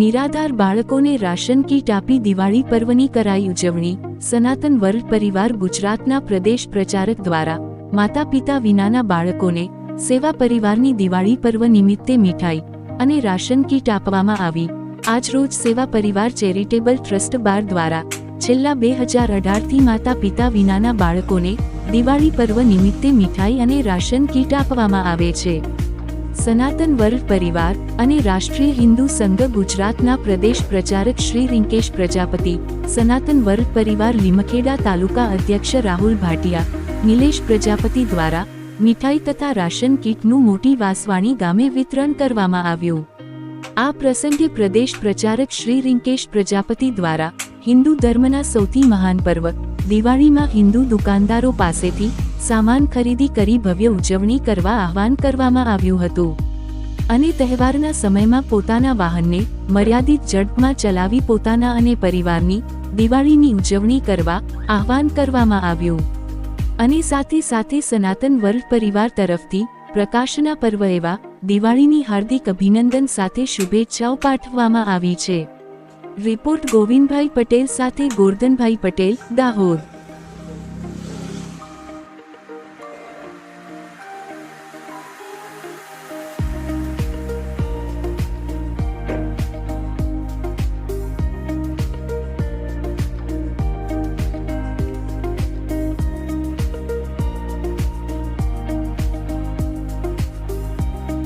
નિરાધાર બાળકોને ration kit આપી દિવાળી પર્વની કરાઈ ઉજવણી, સનાતન વર્લ્ડ પરિવાર ગુજરાતના પ્રદેશ પ્રચારક દ્વારા. માતા પિતા વિનાના બાળકોને સેવા પરિવારની દિવાળી પર્વ નિમિત્તે મીઠાઈ અને રાશન કીટ આપવામાં આવી. આજરોજ સેવા પરિવાર ચેરિટેબલ ટ્રસ્ટ બાર દ્વારા છેલ્લા બે હજાર અઢારથી માતા પિતા વિનાના બાળકોને દિવાળી પર્વ નિમિત્તે મીઠાઈ અને રાશન કીટ આપવામાં આવે છે. સનાતન વર્લ્ડ પરિવાર અને રાષ્ટ્રીય હિન્દુ સંઘ ગુજરાતના પ્રદેશ પ્રચારક શ્રી રિંકેશ પ્રજાપતિ, સનાતન વર્લ્ડ પરિવાર લીમખેડા તાલુકા અધ્યક્ષ રાહુલ ભાટિયા, નિલેશ પ્રજાપતિ દ્વારા મીઠાઈ તથા રાશન કીટનું મોટી વાસવાણી ગામે વિતરણ કરવામાં આવ્યું. આ પ્રસંગે પ્રદેશ પ્રચારક શ્રી રિંકેશ પ્રજાપતિ દ્વારા હિન્દુ ધર્મના સૌથી મહાન પર્વ દિવાળીમાં હિન્દુ દુકાનદારો પાસેથી સામાન ખરીદી કરી ભવ્ય ઉજવણી કરવા આહવાન કરવામાં આવ્યું હતું. અને તહેવારના સમયમાં પોતાના વાહનને મર્યાદિત ઝડપમાં ચલાવી પોતાના અને પરિવારની દિવાળીની ઉજવણી કરવા આહવાન કરવામાં આવ્યું. અને સાથે સાથે સનાતન વર્લ્ડ પરિવાર તરફથી પ્રકાશના પર્વ એવા દિવાળીની હાર્દિક અભિનંદન સાથે શુભેચ્છાઓ પાઠવવામાં આવી છે. રિપોર્ટ ગોવિંદભાઈ પટેલ સાથે ગોરધનભાઈ પટેલ, દાહોદ.